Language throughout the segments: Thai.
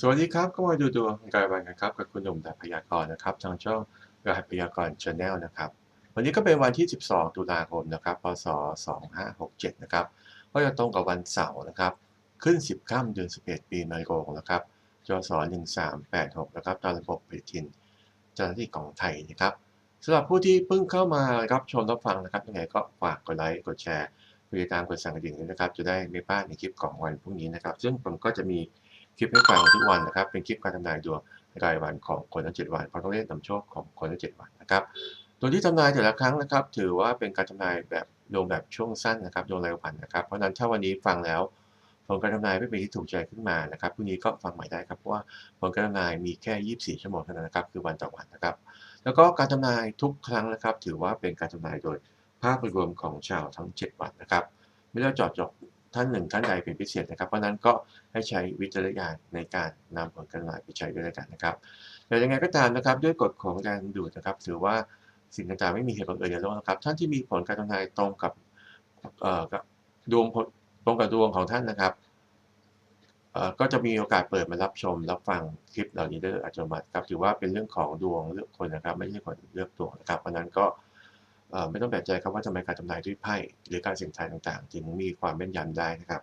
สวัสดีครับ ก็มาดูดวงรายวันกันครับ กับคุณหนุ่มแต่พยากรณ์นะครับทางช่องรายพยากรณ์ชาแนลนะครับ วันนี้ก็เป็นวันที่ 12 ตุลาคมนะครับ พศ 2567 นะครับ ก็จะตรงกับวันเสาร์นะครับ ขึ้น 10ค่ำเดือน 11 ปีมะโรงนะครับจศ1386 นะครับ ตามระบบปฏิทินเจ้าหน้าที่ของไทยนะครับสำหรับผู้ที่เพิ่งเข้ามารับชมรับฟังนะครับยังไงก็ฝากกดไลค์ กดแชร์กดติดตาม กดสั่นกระดิ่งด้วยนะครับ จะได้ไม่พลาดในคลิปของวันพรุ่งนี้นะครับ ซึ่งผมก็จะมี คลิปให้ฟังทุกวันนะครับ เป็นคลิปการทำนายดวงรายวันของคนทั้ง 7 วันเพราะต้องเล่นนำโชคของคนทั้ง 7 วันนะครับโดยที่ทำนายแต่ละครั้งนะครับ ถือว่าเป็นการทำนายแบบดวงแบบช่วงสั้นนะครับดวงรายวันนะครับ เพราะฉะนั้นถ้าวันนี้ฟังแล้วผลการทำนายไม่เป็นที่ถูกใจขึ้นมานะครับพรุ่งนี้ก็ฟังใหม่ได้ครับเพราะว่าผลการทำนายมีแค่ 24 ชั่วโมงเท่านั้นนะครับ คือวันต่อวันนะครับ แล้วก็การทำนายทุกครั้งนะครับ ถือว่าเป็นการทำนายโดยภาพรวมของชาวทั้ง 7 วันนะครับ ไม่ได้จาะจง ท่านหนึ่งท่านใดเป็นพิเศษนะครับ เพราะฉะนั้นก็ให้ใช้วิจารณญาณในการนำผลการทำนายไปใช้ด้วยกันนะครับแต่ยังไงก็ตามนะครับ ด้วยกฎของแรงดูดนะครับ ถือว่าสิ่งต่างๆไม่มีเหตุบังเอิญในโลกนะครับ ท่านที่มีผลการทำนายตรงกับดวงตรงกับดวงของท่านนะครับก็จะมีโอกาสเปิดมารับชมรับฟังคลิปเหล่านี้ได้อัตโนมัติครับถือว่าเป็นเรื่องของดวงเลือกคนนะครับ ไม่ใช่คนเลือกดวงนะครับเพราะนั้นก็ ไม่ต้องแปลกใจครับว่าทำไมการทำหน่ายด้วยไพ่หรือการเสี่ยงทายต่างๆจึงมีความแม่นยำได้นะครับ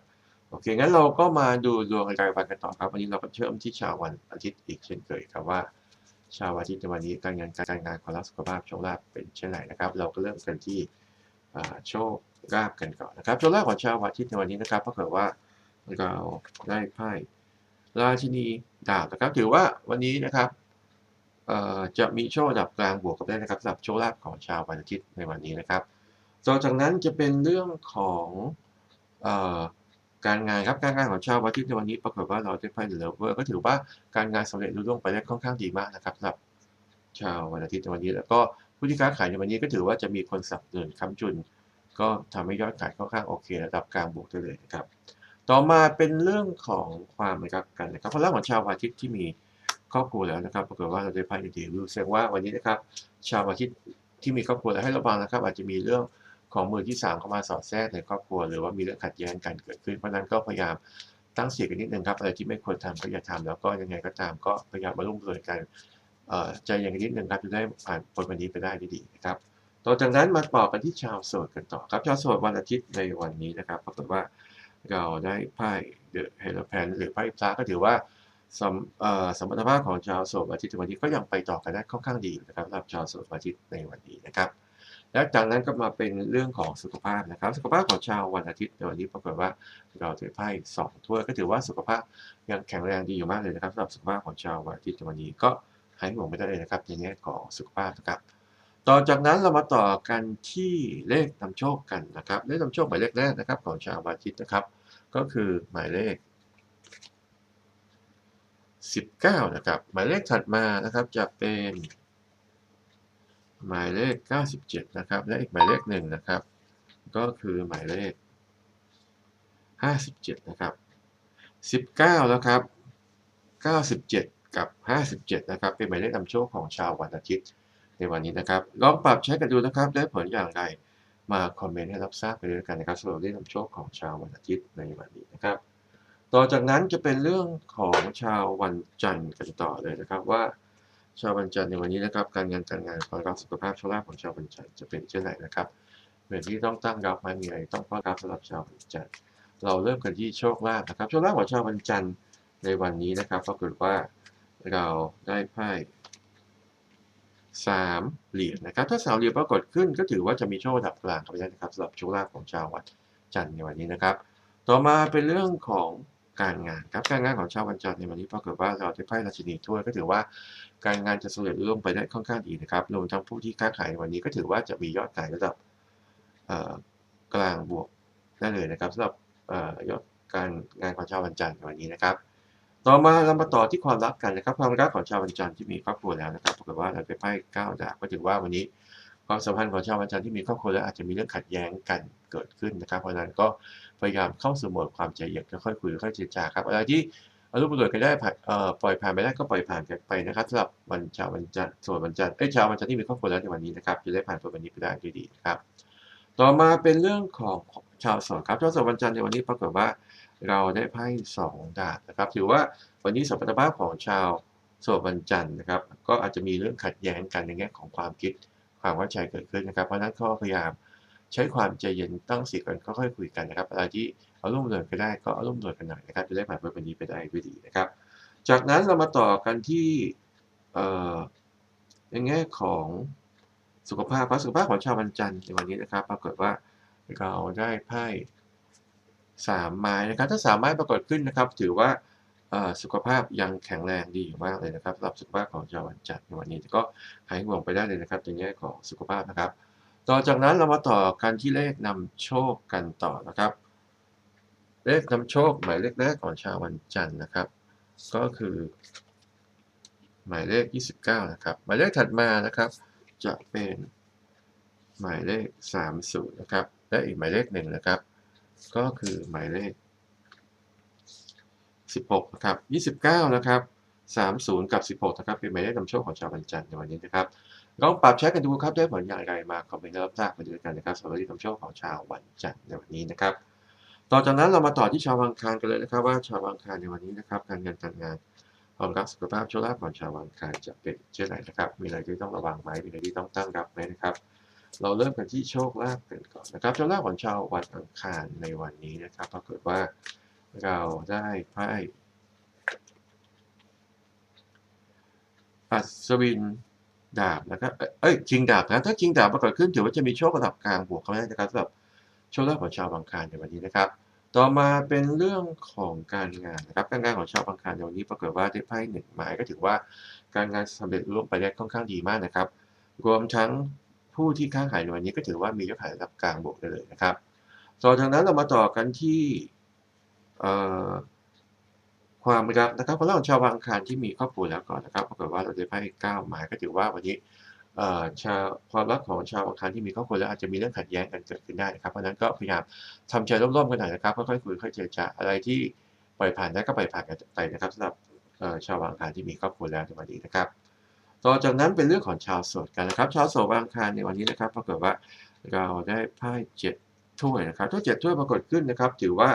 โอเค งั้นเราก็มาดูดวงรายวันกันต่อครับ วันนี้เราก็เชื่อมที่ชาววันอาทิตย์อีกเช่นเคยครับว่า ชาวอาทิตย์ในวันนี้การงานการงานความรักสุขภาพโชคลาภเป็นเช่นไรนะครับ เราก็เริ่มกันที่โชคลาภกันก่อนนะครับโชคลาภของชาวอาทิตย์ในวันนี้นะครับปรากฏว่าเราได้ไพ่ราชินีดาบนะครับ ถือว่าวันนี้นะครับ จะมีโชคดับกลางบวกกับได้นะครับสำหรับโชคลาภของชาววันอาทิตย์ในวันนี้นะครับต่อจากนั้นจะเป็นเรื่องของออการงานครับการงานของชาววันอาทิตย์ในวันนี้ปรากฏว่าเราได้ไพ่เดลเวอร์ก็ถือว่าการงานสำเร็จรุ่ร่วงไปได้ค่อนข้างดีมากนะครับสำหรับชาววันอาทิตย์ในวันนี้ แล้วก็ผู้ที่ค้าขายในวันนี้ก็ถือว่าจะมีคนสับสนุนค้ำจุน ก็ทำให้ยอดขายค่อนข้างโอเค ระดับกลางบวกได้เลยนะครับ ต่อมาเป็นเรื่องของความรักกันนะครับเพราะเรื่องของชาววันอาทิตย์ที่มี ครอบครัวแล้วนะครับ ปรากฏว่าเราได้ไพ่ดีวิวแสดงว่าวันนี้นะครับ ชาวอาทิตย์ที่มีครอบครัวแล้วให้ระวังนะครับ อาจจะมีเรื่องของมือที่สามเข้ามาสอดแทรกในครอบครัว หรือว่ามีเรื่องขัดแย้งกันเกิดขึ้น เพราะนั้นก็พยายามตั้งเสติกันนิดนึงครับอะไรที่ไม่ควรทำก็อย่าทำแล้วก็ยังไงก็ตามก็พยายามมาร่วมมือกันใจเย็นกันนิดนึงครับจะได้ผ่านพ้นวันนี้ไปได้ดีนะครับต่อจากนั้นมาต่อกันที่ชาวโสดกันต่อครับชาวโสดวันอาทิตย์ในวันนี้นะครับปรากฏว่าเราได้ไพ่เดอะเฮลแพนหรือไพ่พระก็ถือว่า สมเอ่อสมรรถภาพของชาวโสดอาทิตย์วันนี้ก็ยังไปต่อกันได้ค่อนข้างดีนะครับสำหรับชาวโสดอาทิตย์ในวันนี้นะครับ และจากนั้นก็มาเป็นเรื่องของสุขภาพนะครับ สุขภาพของชาววันอาทิตย์ในวันนี้ปรากฏว่าเราถือไพ่สองถ้วยก็ถือว่าสุขภาพยังแข็งแรงดีอยู่มากเลยนะครับสำหรับสุขภาพของชาววันอาทิตย์ในวันนี้ก็หายห่วงไม่ได้เลยนะครับในแง่ของสุขภาพนะครับ ต่อจากนั้นเรามาต่อกันที่เลขนำโชคกันนะครับเลขนำโชคหมายเลขแรกนะครับของชาววันอาทิตย์นะครับ ก็คือหมายเลข 19 นะครับ หมายเลขถัดมานะครับจะเป็น หมายเลข 97 นะครับ และอีกหมายเลขหนึ่งนะครับ ก็คือหมายเลข 57 นะครับ 19แล้วครับ 97 กับ 57 นะครับ เป็นหมายเลขนำโชคของชาววันอาทิตย์ในวันนี้นะครับ ลองปรับใช้กันดูนะครับ ได้ผลอย่างไร มาคอมเมนต์ให้รับทราบไปด้วยกันนะครับสำหรับเลขนำโชคของชาววันอาทิตย์ในวันนี้นะครับ ต่อจากนั้นจะเป็นเรื่องของชาววันจันทร์กันต่อเลยนะครับว่า ชาววันจันทร์ในวันนี้นะครับ การงานการงานความรักสุขภาพโชคลาภของชาววันจันทร์จะเป็นเช่นไรนะครับเหมือนที่ต้องตั้งรับไหมมีอะไรต้องต้อนรับสำหรับชาววันจันทร์เราเริ่มกันที่โชคลาภนะครับโชคลาภของชาววันจันทร์ในวันนี้นะครับปรากฏว่าเราได้ไพ่สามเหรียญนะครับถ้าสามเหรียญปรากฏขึ้นก็ถือว่าจะมีโชคระดับกลางครับนะครับสำหรับโชคลาภของชาววันจันทร์ในวันนี้นะครับ ต่อมาเป็นเรื่องของ การงานครับการงานของชาววันจันทร์ในวันนี้ปรากฏว่าเราได้ไพ่ราชินีถ้วยก็ถือว่าการงานจะสำเร็จรุ่งไปได้ค่อนข้างดีนะครับรวมทั้งผู้ที่ค้าขายในวันนี้ก็ถือว่าจะมียอดขายระดับกลางบวกได้เลยนะครับสำหรับออยอดการงานของชาววันจันทร์ในวันนี้นะครับ ต่อมาเรามาต่อที่ความรักกันนะครับ ความรักของชาววันจันทร์ที่มีครอบครัวแล้วนะครับปรากฏว่าเราได้ไพ่เก้าดาบก็ถือว่าวันนี้ ความสัมพันธ์ของชาววันจันทร์ที่มีครอบครัวแล้วอาจจะมีเรื่องขัดแย้งกันเกิดขึ้นนะครับ เพราะนั้นก็พยายามเข้าสู่โหมดความใจเย็นค่อยๆคุยค่อยๆเจรจาครับอะไรที่อารมณ์ประโยชน์กันได้ปล่อยผ่านไปได้ก็ปล่อยผ่านกันไปนะครับสำหรับวันชาววันจันทร์ส่วนวันจันทร์เอ้ยชาววันจันทร์ที่มีครอบครัวแล้วในวันนี้นะครับจะได้ผ่านพ้นวันนี้ไปได้ด้วยดีนะครับต่อมาเป็นเรื่องของชาวโสดครับชาวโสดวันจันทร์ในวันนี้ปรากฏว่าเราได้ไพ่สองดาบนะครับ ถือว่าวันนี้สัมรรถภาพของชาวโสดวันจันทร์นะครับ ก็อาจจะมีเรื่องขัดแย้งกันในแง่ของความคิด ความเข้าใจเกิดขึ้นนะครับ เพราะนั้นก็พยายามใช้ความใจเย็นตั้งสติกันค่อยๆคุยกันนะครับอะไรที่เอารุ่มเรือนก็ได้ก็เอารุ่มเรือนกันหน่อยนะครับ จะได้ผ่านไปวันนี้ไปได้ด้วยดีนะครับ จากนั้นเรามาต่อกันที่ในแง่ของสุขภาพครับสุขภาพของชาววันจันทร์ในวันนี้นะครับ ปรากฏว่าเราได้ไพ่สามไม้นะครับ ถ้าสามไม้ปรากฏขึ้นนะครับ ถือว่า สุขภาพยังแข็งแรงดีอยู่มากเลยนะครับสำหรับสุขภาพของชาววันจันทร์ในวันนี้ก็หายห่วงไปได้เลยนะครับในแง่ของสุขภาพนะครับ ต่อจากนั้นเรามาต่อกันที่เลขนำโชคกันต่อนะครับ เลขนำโชคหมายเลขแรกของชาววันจันทร์นะครับ ก็คือ หมายเลข 29 นะครับ หมายเลขถัดมานะครับ จะเป็นหมายเลข 30 นะครับ และอีกหมายเลขหนึ่งนะครับ ก็คือหมายเลข 16นะครับ29นะครับ30 กับ 16นะครับเป็นหมายเลขนำโชคของชาววันจันทร์ในวันนี้นะครับลองปรับใช้กันดูครับได้ผลอย่างไรมาคอมเมนต์รับทราบมาด้วยกันนะครับสำหรับที่นำโชคของชาววันจันทร์ในวันนี้นะครับ ต่อจากนั้นเรามาต่อที่ชาววังคารกันเลยนะครับ ว่าชาววังคารในวันนี้นะครับการเงินการงานความรักสุขภาพโชคลาภของชาววังคารจะเป็นเช่นไรนะครับ มีอะไรที่ต้องระวังไหมมีอะไรที่ต้องตั้งรับไหมนะครับ เราเริ่มกันที่โชคลาภกันก่อนนะครับโชคลาภของชาววันอังคารในวันนี้นะครับปรากฏว่า เราได้ไพ่อัศวินดาบนะครับ เอ้ยคิงดาบนะถ้าคิงดาบปรากฏขึ้นถือว่าจะมีโชคระดับกลางบวกเข้ามาได้นะครับสำหรับโชคลาภของชาวอังคารในวันนี้นะครับ ต่อมาเป็นเรื่องของการงานนะครับ การงานของชาวอังคารในวันนี้ปรากฏว่าได้ไพ่หนึ่งหมายก็ถือว่าการงานสำเร็จรุ่งไปได้ค่อนข้างดีมากนะครับ รวมทั้งผู้ที่ค้าขายในวันนี้ก็ถือว่ามียอดขายระดับกลางบวกได้เลยนะครับต่อจากนั้นเรามาต่อกันที่ ความรักนะครับเพระเราชาวอังคารที่มีครอบครัวแล้วก่อนนะครับปรากฏว่าเราได้ไพ่เก้าหมายก็ถือว่าวันนี้ชาวความรักของชาวอังคารที่มีครอบครัวแล้วอาจจะมีเรื่องขัดแย้งกันเกิดขึ้นได้นะครับเพราะฉะนั้นก็พยายามทำใจร่มๆกันหน่อยนะครับค่อยๆคุยค่อยเจรจาอะไรที่ปล่อยผ่านได้ก็ปล่อยผ่านกันไปนะครับสำหรับชาวอังคารที่มีครอบครัวแล้วในวันนี้นะครับ ต่อจากนั้นเป็นเรื่องของชาวโสดกันนะครับ ชาวโสดวันอังคารในวันนี้นะครับปรากฏว่าเราได้ไพ่เจ็ดถ้วยนะครับถ้วยเจ็ดถ้วยปรากฏขึ้นนะครับ ถือว่า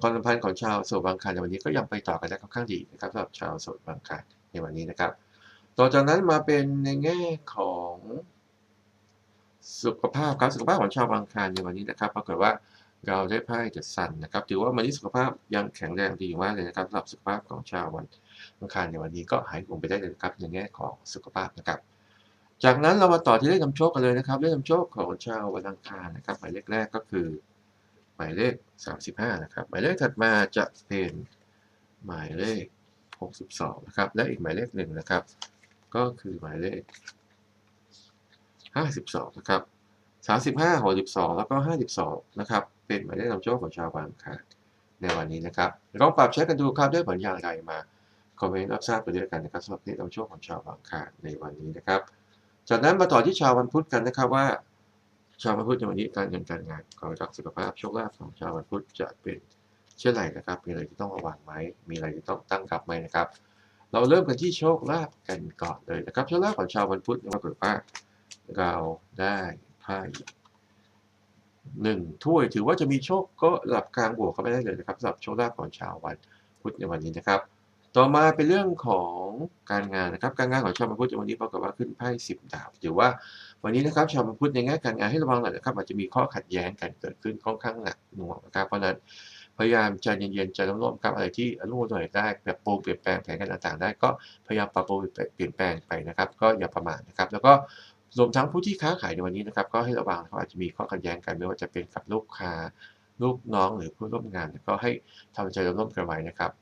ความสัมพันธ์ของชาวโสดบางคารในวันนี้ก็ยังไปต่อกันได้ค่อนข้างดีนะครับสำหรับชาวโสดบางคารในวันนี้นะครับ ต่อจากนั้นมาเป็นในแง่ของสุขภาพครับสุขภาพของชาวบางคารในวันนี้นะครับปรากฏว่าเราได้ไพ่เดอะซันนะครับถือว่าวันนี้สุขภาพยังแข็งแรงดีมากเลยนะครับสำหรับสุขภาพของชาววันบางคารในวันนี้ก็หายห่วงไปได้เลยครับในแง่ของสุขภาพนะครับ จากนั้นเรามาต่อที่เลขนำโชคกันเลยนะครับเลขนำโชคของชาววันอังคารนะครับหมายเลขแรกก็คือ หมายเลข 35 นะครับ หมายเลขถัดมาจะเป็นหมายเลข 62 นะครับ และอีกหมายเลขหนึ่งนะครับ ก็คือหมายเลข 52 นะครับ 35 62 แล้วก็ 52 นะครับ เป็นหมายเลขนำโชคของชาวบางคารในวันนี้นะครับลองปรับใช้กันดูครับได้ผลอย่างไรมาคอมเมนต์รับทราบไปด้วยกันนะครับสำหรับเลขนำโชคของชาวบางคารในวันนี้นะครับ จากนั้นมาต่อที่ชาววันพุธกันนะครับว่า ชาวพุทธในวันนี้การเงินการงานความรักสุขภาพโชคลาภของชาวพุทธจะเป็นเช่นไรนะครับ มีอะไรที่ต้องระวังไหมมีอะไรที่ต้องตั้งรับไหมนะครับ เราเริ่มกันที่โชคลาภกันก่อนเลยนะครับโชคลาภของชาววันพุธปรากฏว่าเราได้ไพ่หนึ่งถ้วยถือว่าจะมีโชคก็ระดับกลางบวกเข้าไปได้เลยนะครับสำหรับโชคลาภของชาววันพุธในวันนี้นะครับ ต่อมาเป็นเรื่องของการงานนะครับ การงานของชาววันพุธในวันนี้ปรากฏว่าขึ้นไพ่สิบดาบถือว่าวันนี้นะครับชาวพุธในแง่การงานให้ระวังหน่อยนะครับอาจจะมีข้อขัดแย้งกันเกิดขึ้นค่อนข้างหนักหน่วงนะครับเพราะนั้นพยายามใจเย็นๆใจร่มๆครับอะไรที่รู้หน่อยได้แบบปรุงเปลี่ยนแปลงแผนการต่างๆ ได้ก็พยายามปรับปรุงเปลี่ยนแปลงไปนะครับ ก็อย่าประมาทนะครับ แล้วก็รวมทั้งผู้ที่ค้าขายในวันนี้นะครับ ก็ให้ระวังเขาอาจจะมีข้อขัดแย้งกันไม่ว่าจะเป็นกับลูกค้าลูกน้องหรือผู้ร่วมงานก็ให้ทำใจร่มๆกันไว้นะครับ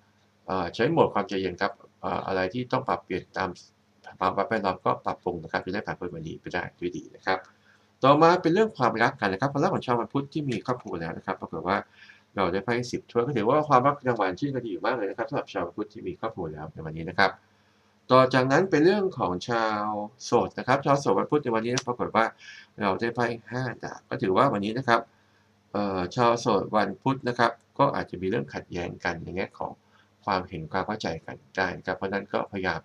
ใช้โหมดความใจเย็นครับอะไรที่ต้องปรับเปลี่ยนตามความแวดล้อมก็ปรับปรุงนะครับจะได้ผ่านพ้นวันนี้ไปได้ด้วยดีนะครับ ต่อมาเป็นเรื่องความรักกันนะครับความรักของชาววันพุธที่มีครอบครัวแล้วนะครับปรากฏว่าเราได้ไพ่สิบถ้วยก็ถือว่าความรักยังหวานชื่นกันดีอยู่มากเลยนะครับสำหรับชาววันพุธที่มีครอบครัวแล้วในวันนี้นะครับ ต่อจากนั้นเป็นเรื่องของชาวโสดนะครับ ชาวโสดวันพุธในวันนี้ปรากฏว่าเราได้ไพ่ห้าดาบก็ถือว่าวันนี้นะครับชาวโสดวันพุธนะครับ ก็อาจจะมีเรื่องขัดแย้งกันในแง่ของ ความเห็นความเข้าใจกันได้นะครับเพราะนั้นก็พยายาม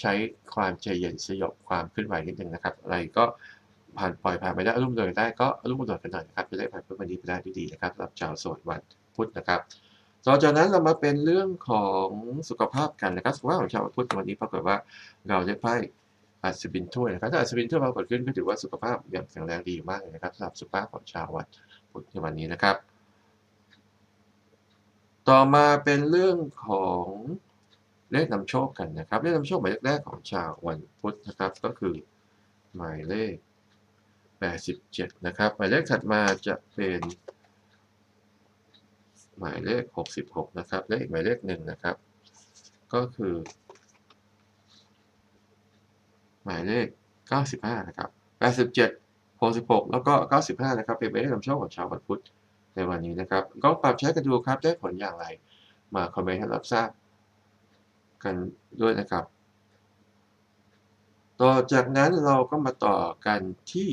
ใช้ความใจเย็นสยบความขึ้นไหวนิดนึงนะครับ อะไรก็ผ่านปล่อยผ่านไปได้อารมณ์เดินได้ก็อารมณ์เดินกันหน่อยนะครับจะได้ผ่านพ้นวันนี้ไปได้ด้วยดีนะครับสำหรับชาวโสดวันพุธนะครับต่อจากนั้นเรามาเป็นเรื่องของสุขภาพกันนะครับสุขภาพของชาววันพุธวันนี้ปรากฏว่าเราได้ไพ่อัศวินถ้วยนะครับถ้าอัศวินถ้วยปรากฏขึ้นก็ถือว่าสุขภาพยังแข็งแรงดีอยู่มากเลยนะครับสำหรับสุขภาพของชาววันพุธในวันนี้นะครับ ต่อมาเป็นเรื่องของเลขนำโชคกันนะครับ เลขนำโชคหมายเลขแรกของชาววันพุธนะครับ ก็คือหมายเลข 87 นะครับ หมายเลขถัดมาจะเป็นหมายเลข 66 นะครับและอีกหมายเลขหนึ่งนะครับ ก็คือ หมายเลข 95 นะครับ 87 66 แล้วก็ 95 นะครับ เป็นหมายเลขนำโชคของชาววันพุธ ในวันนี้นะครับ ก็ปรับใช้กันดูครับ ได้ผลอย่างไร มาคอมเมนต์ให้รับทราบกันด้วยนะครับ ต่อจากนั้นเราก็มาต่อกันที่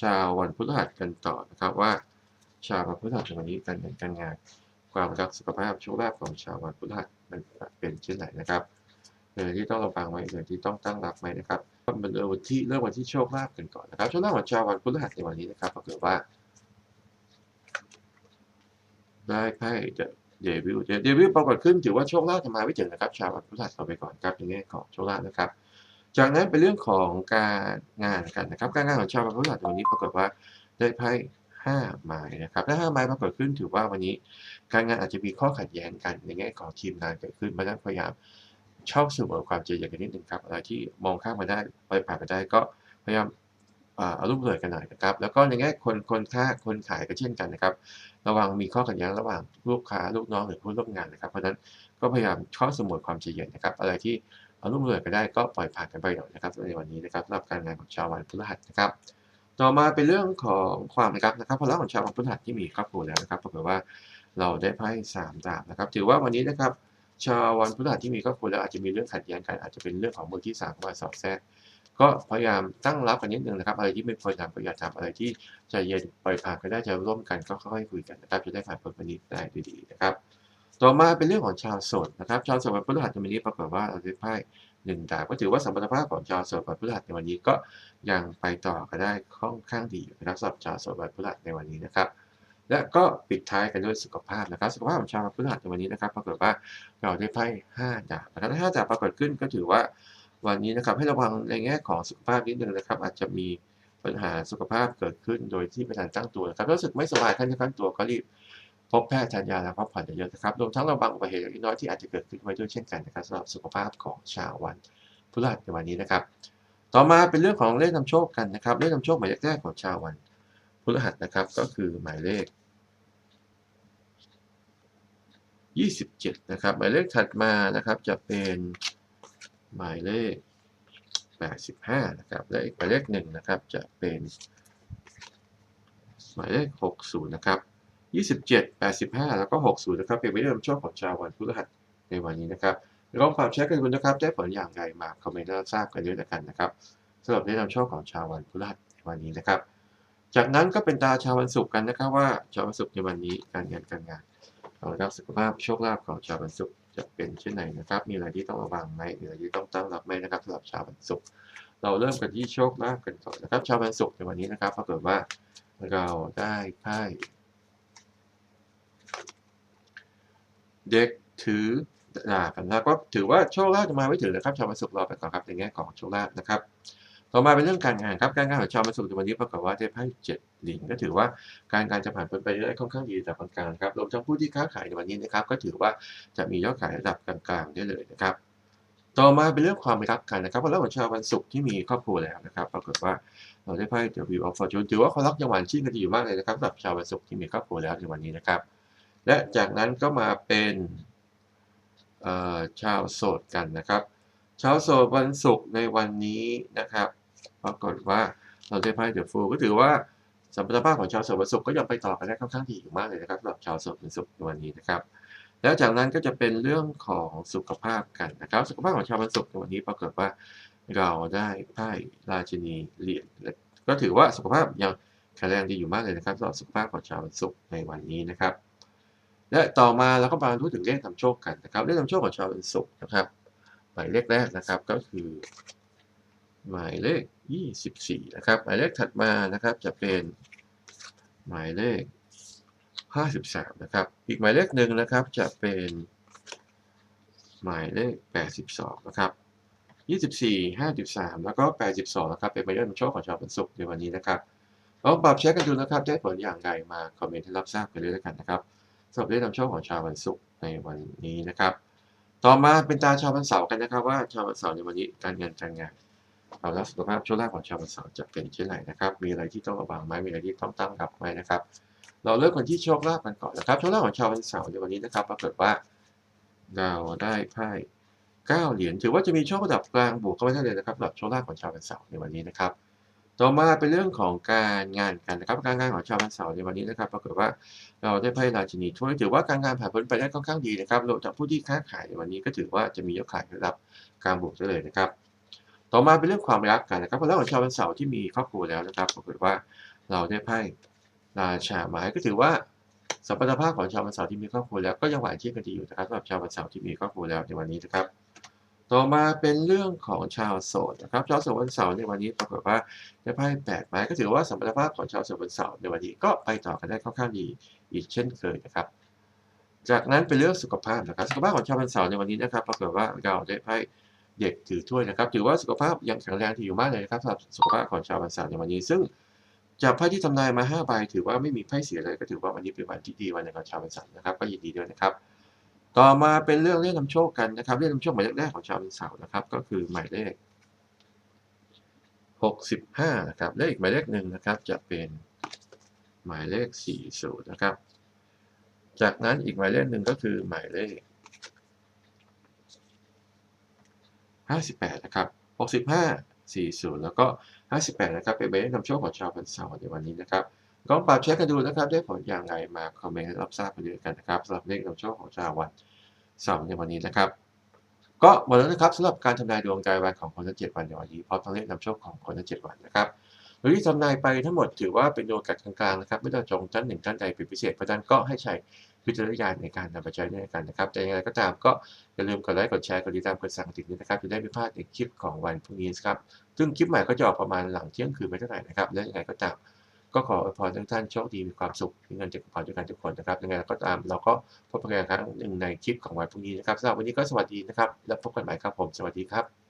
ชาววันพฤหัสกันต่อนะครับว่า ชาววันพฤหัสในวันนี้การเงินการงาน ความรักสุขภาพโชคลาภของชาววันพฤหัสมันเป็นเช่นไหนนะครับเรื่องที่ต้องระวังไว้เรื่องที่ต้องตั้งรับไว้นะครับมันเริ่มวันที่เริ่มวันที่โชคลาภกันก่อนนะครับโชคลาภของชาววันพฤหัสในวันนี้นะครับปรากฏว่า ได้ไพ่เดวิลเดวิลปรากฏขึ้นถือว่าโชคลาภจะมาไม่ถึงนะครับ ชาววันพฤหัสเอาไปก่อนครับในแง่ของโชคลาภนะครับ จากนั้นเป็นเรื่องของการงานกันนะครับ การงานของชาววันพฤหัสวันนี้ปรากฏว่าได้ไพ่ห้าไม้นะครับและห้าไม้ปรากฏขึ้นถือว่าวันนี้ การงานอาจจะมีข้อขัดแย้งกันในแง่ของทีมงานเกิดขึ้นเพราะฉะนั้พยายามชอบสู่ความใจเย็นกันนิดนึงครับอะไรที่มองข้ามมาได้ไปผ่านไปได้ก็พยายาม เอารูปเลยกันหน่อยนะครับ แล้วก็ในแง่คนคนค้าคนขายก็เช่นกันนะครับ ระวังมีข้อขัดแย้งระหว่างลูกค้าลูกน้องหรือผู้ร่วมงานนะครับ เพราะฉะนั้นก็พยายามเข้าสมุดความใจเย็นนะครับ อะไรที่เอารูปเลยไปได้ก็ปล่อยผ่านกันไปหน่อยนะครับในวันนี้นะครับสำหรับการงานของชาววันพฤหัสนะครับ ต่อมาเป็นเรื่องของความนะครับนะครับพลังของชาววันพฤหัสที่มีครอบครัวแล้วนะครับปรากฏว่าเราได้ไพ่สามดาบนะครับ ถือว่าวันนี้นะครับชาววันพฤหัสที่มีครอบครัวแล้วอาจจะมีเรื่องขัดแย้งกันอาจจะเป็นเรื่องของมือที่สามเข้ามาสอดแทรก ก็พยายามตั้งรับกันนิดนึงนะครับ อะไรที่ไม่ควรทำก็อย่าทำอะไรที่ใจเย็นปล่อยผ่านไปได้จะร่วมกันก็ค่อยๆคุยกันนะครับจะได้ผ่านพ้นวันนี้ได้ด้วยดีนะครับ ต่อมาเป็นเรื่องของชาวโสดนะครับชาวโสดวันพฤหัสในวันนี้ปรากฏว่าเราได้ไพ่หนึ่งดาบก็ถือว่าสมรรถภาพของชาวโสดวันพฤหัสในวันนี้ก็ยังไปต่อกันได้ค่อนข้างดีนะครับสำหรับชาวโสดวันพฤหัสในวันนี้นะครับและก็ปิดท้ายกันด้วยสุขภาพนะครับ สุขภาพของชาวพฤหัสในวันนี้นะครับปรากฏว่าเราได้ไพ่ห้าดาบนะครับถ้าห้าดาบปรากฏขึ้นก็ถือว่า วันนี้นะครับให้ระวังในแง่ของสุขภาพนิดนึงนะครับ อาจจะมีปัญหาสุขภาพเกิดขึ้นโดยที่ไม่ทันตั้งตัวนะครับรู้สึกไม่สบายขั้นขั้นตัวก็รีบพบแพทย์ทานยาและพักผ่อนเยอะๆนะครับรวมทั้งระวังอุบัติเหตุเล็กน้อยที่อาจจะเกิดขึ้นไว้ด้วยเช่นกันนะครับสำหรับสุขภาพของชาววันพฤหัสในวันนี้นะครับ ต่อมาเป็นเรื่องของเลขนำโชคกันนะครับเลขนำโชคหมายเลขแรกของชาววันพฤหัสนะครับก็คือหมายเลข 27 นะครับ หมายเลขถัดมานะครับจะเป็น หมายเลข 85 นะครับ และอีกหมายเลขหนึ่งนะครับ จะเป็น หมายเลข 60 นะครับ 27 85 แล้วก็ 60 นะครับ เป็นวิธีนำโชคของชาววันพฤหัสในวันนี้นะครับลองฝากแชร์กันดูนะครับ ได้ผลอย่างไรมาคอมเมนต์ทราบกันด้วยกันนะครับสำหรับในนำโชคของชาววันพฤหัสในวันนี้นะครับ จากนั้นก็เป็นตาชาววันศุกร์กันนะครับว่าชาววันศุกร์ในวันนี้การเงินการงานเอาละครับสุขภาพโชคลาภของชาววันศุกร์ จะเป็นเช่นไหนนะครับ มีอะไรที่ต้องระวังไหมมีอะไรที่ต้องตั้งรับไหมนะครับสำหรับชาววันศุกร์เราเริ่มกันที่โชคลาภกันก่อนนะครับชาววันศุกร์ในวันนี้นะครับปรากฏว่าเราได้ไพ่เด็กถือดาบนะครับก็ถือว่าโชคลาภจะมาไม่ถึงนะครับชาววันศุกร์รอไปก่อนครับในแง่ของโชคลาภนะครับ ต่อมาเป็นเรื่องการงานครับ การงานของชาววันศุกในวันนี้ปรากฏว่าได้ไพ่เจ็ดหลิงก็ถือว่าการงานจะผ่านพ้นไปได้ค่อนข้างดีแต่กางๆครับรวมทั้งผู้ที่ค้าขายในวันนี้นะครับ ก็ถือว่าจะมียอดขายระดับกลางๆได้เลยนะครับ ต่อมาเป็นเรื่องความรักกันนะครับเพราะเรื่องของชาววันศุกร์ที่มีครอบครัวแล้วนะครับ ปรากฏว่าเราได้ไพ่ The Wheel of Fortune ถือว่าความรักยังหวานชื่นกันอยู่มากเลยนะครับสำหรับชาววันศุกร์ที่มีครอบครัวแล้วในวันนี้นะครับ และจากนั้นก็มาเป็นชาวโสดกันนะครับ ชาวโสดวันศุกร์ในวันนี้นะครับ ปรากฏว่าเราได้ไพ่เดอะฟูก็ถือว่าสมรรถภาพของชาวสวันศุกร์ก็ยังไปต่อกันได้ค่อนข้างดีอยู่มากเลยนะครับสำหรับชาวสวันศุกร์ในวันนี้นะครับ แล้วจากนั้นก็จะเป็นเรื่องของสุขภาพกันนะครับ สุขภาพของชาววันศุกร์ในวันนี้ปรากฏว่าเราได้ไพ่ราชินีเหรียญก็ถือว่าสุขภาพยังแข็งแรงดีอยู่มากเลยนะครับสำหรับสุขภาพของชาววันศุกร์ในวันนี้นะครับ และต่อมาเราก็มาพูดถึงเลขนำโชคกันนะครับเลขนำโชคของชาววันศุกร์นะครับหมายเลขแรกนะครับก็คือ หมายเลข 24 นะครับ หมายเลขถัดมานะครับจะเป็นหมายเลข 53 นะครับ อีกหมายเลขหนึ่งนะครับจะเป็นหมายเลข 82 นะครับ 24 53 แล้วก็ 82 นะครับ เป็นหมายเลขนำโชคของชาววันศุกในวันนี้นะครับลองปรับเช็คกันดูนะครับ ได้ผลอย่างไรมาคอมเมนต์ให้รับทราบกันเลยแล้วกันนะครับสำหรับเลขนำโชคของชาววันศุกร์ในวันนี้นะครับ ต่อมาเป็นตาชาววันเสาร์กันนะครับว่าชาววันเสาร์ในวันนี้การเงินการงาน เอาละสุขภาพโชคลาภของชาววันเสาร์จะเป็นเช่นไรนะครับ มีอะไรที่ต้องระวังไหมมีอะไรที่ต้องตั้งรับไหมนะครับ เราเริ่มกันที่โชคลาภกันก่อนนะครับ โชคลาภของชาววันเสาร์ในวันนี้นะครับปรากฏว่าเราได้ไพ่เก้าเหรียญ ถือว่าจะมีโชคระดับกลางบวกเข้าไปได้เลยนะครับสำหรับโชคลาภของชาววันเสาร์ในวันนี้นะครับ ต่อมาเป็นเรื่องของการงานกันนะครับ การงานของชาววันเสาร์ในวันนี้นะครับ ปรากฏว่าเราได้ไพ่ราชินีถ้วยถือว่าการงานผ่านพ้นไปได้ค่อนข้างดีนะครับรวมจากผู้ที่ค้าขายในวันนี้ก็ถือว่าจะมียอดขายระดับกลางบวกได้เลยนะครับ ต่อมาเป็นเรื่องความรักกันนะครับเพราะเรื่องของชาววันเสาร์ที่มีครอบครัวแล้วนะครับปรากฏว่าเราได้ไพ่ราชาไม้ก็ถือว่าสัมพันธภาพของชาววันเสาร์ที่มีครอบครัวแล้วก็ยังหวานชื่นกันดีอยู่นะครับสำหรับชาววันเสาร์ที่มีครอบครัวแล้วในวันนี้นะครับ ต่อมาเป็นเรื่องของชาวโสดนะครับ ชาวโสดวันเสาร์ในวันนี้ปรากฏว่าได้ไพ่แปดไม้ก็ถือว่าสัมพันธภาพของชาวโสดวันเสาร์ในวันนี้ก็ไปต่อกันได้ค่อนข้างดีอีกเช่นเคยนะครับ จากนั้นเป็นเรื่องสุขภาพนะครับ สุขภาพของชาววันเสาร์ในวันนี้นะครับ ปรากฏว่าเราได้ไพ่ เด็กถือถ้วยนะครับ ถือว่าสุขภาพยังแข็งแรงที่อยู่มากเลยนะครับสำหรับสุขภาพของชาววันสาร์ในวันนี้ ซึ่งจากไพ่ที่ทำนายมาห้าใบถือว่าไม่มีไพ่เสียเลยก็ถือว่าวันนี้เป็นวันที่ดีวันหนึ่งของชาววันสาร์นะครับ ก็ยินดีด้วยนะครับ ต่อมาเป็นเรื่องเลขนำโชคกันนะครับเลขนำโชคหมายเลขแรกของชาววันเสาร์นะครับ ก็คือหมายเลข 65นะครับเลขหมายเลขหนึ่งนะครับ จะเป็นหมายเลข40นะครับ จากนั้นอีกหมายเลขหนึ่งก็คือหมายเลข 58 นะครับ 65 40 แล้วก็ 58 นะครับ เป็นเลขนำโชคของชาววันเสาร์ในวันนี้นะครับลองปรับเช็คกันดูนะครับ ได้ผลอย่างไรมาคอมเมนต์รับทราบกันด้วยกันนะครับสำหรับเลขนำโชคของชาววันเสาร์ในวันนี้นะครับ ก็หมดแล้วนะครับสำหรับการทำนายดวงรายวันของคนทั้ง7วันในวันนี้พร้อมทั้งเลขนำโชคของคนทั้ง7วันนะครับโดยที่ทำนายไปทั้งหมดถือว่าเป็นดวงกัดกลางๆนะครับ ไม่ต้องจงท่านหนึ่งท่านใดเป็นพิเศษเพราะฉะนั้นก็ให้ใช้ วิจารณญาณในการนำไปใช้ด้วยกันนะครับ แต่อย่างไรก็ตามก็อย่าลืมกดไลค์กดแชร์กดติดตามกดสั่งกระดิ่งด้นะครับจะได้ไม่พลาดในคลิปของวันพรุ่งนี้นครับซึ่งคลิปใหม่ก็จะออกประมาณหลังเที่ยงคืนไม่เท่าไหร่นะครับและอย่างไรก็ตามก็ขออวยพรทุกท่านโชคดีมีความสุขมีเงินจากพรด้วยกันทุกคนนะครับยังไงก็ตามเราก็พบกันอีกครั้งหนึ่งในคลิปของวันพรุ่งนี้นะครับสำหรับวันนี้ก็สวัสดีนะครับ แล้วพบกันใหม่ครับผมสวัสดีครับ